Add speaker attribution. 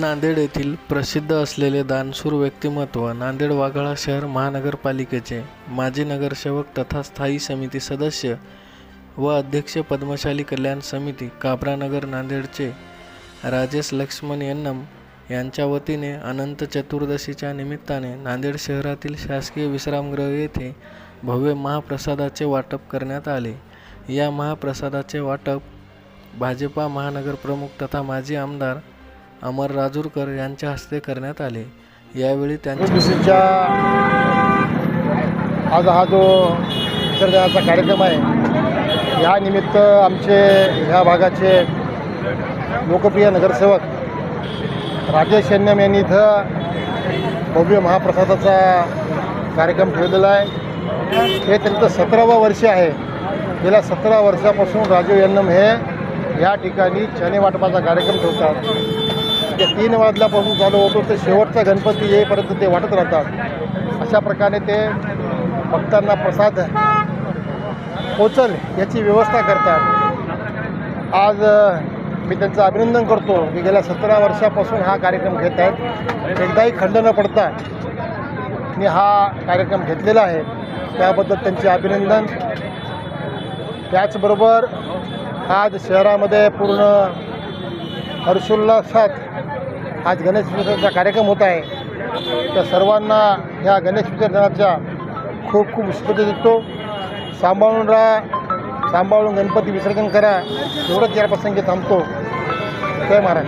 Speaker 1: नांदेड येथील प्रसिद्ध असलेले दानशूर व्यक्तिमत्व नांदेड वाघाळा शहर महानगरपालिकेचे माजी नगरसेवक तथा स्थायी समिती सदस्य व अध्यक्ष पद्मशाली कल्याण समिती काबरानगर नांदेडचे राजेश लक्ष्मण यन्नम यांच्या वतीने अनंत चतुर्दशीच्या निमित्ताने नांदेड शहरातील शासकीय विश्रामगृह येथे भव्य महाप्रसादाचे वाटप करण्यात आले. या महाप्रसादाचे वाटप भाजपा महानगर प्रमुख तथा माजी आमदार अमर राजूरकर यांच्या हस्ते करण्यात आले. यावेळी त्यांच्या
Speaker 2: आज हा जो विसर्जनाचा कार्यक्रम आहे या निमित्त आमचे ह्या भागाचे लोकप्रिय नगरसेवक राजेश यन्नम यांनी इथं भव्य महाप्रसादाचा कार्यक्रम ठेवलेला आहे. हे त्यांचं सतरावं वर्ष आहे. गेल्या सतरा वर्षापासून राजू यन्नम हे या ठिकाणी चणे वाटपाचा कार्यक्रम ठेवतात. ते तीन वाजल्यापासून चालू होतो ते शेवटचा गणपती येईपर्यंत ते वाटत राहतात. अशा प्रकारे ते भक्तांना प्रसाद पोचल याची व्यवस्था करतात. आज मी त्यांचं अभिनंदन करतो. की गेल्या सतरा वर्षापासून हा कार्यक्रम घेत आहेत एकदाही खंड न पडता मी हा कार्यक्रम घेतलेला आहे. त्याबद्दल त्यांचे अभिनंदन. त्याचबरोबर आज शहरामध्ये पूर्ण हर्षोल्लासात आज गणेश विसर्जनाचा कार्यक्रम होत आहे. त्या सर्वांना ह्या गणेश विसर्जनाच्या खूप खूप शुभेच्छा देतो. सांभाळून राहा. सांभाळून गणपती विसर्जन करा. एवढंच या प्रसंगी थांबतो. जय महाराज.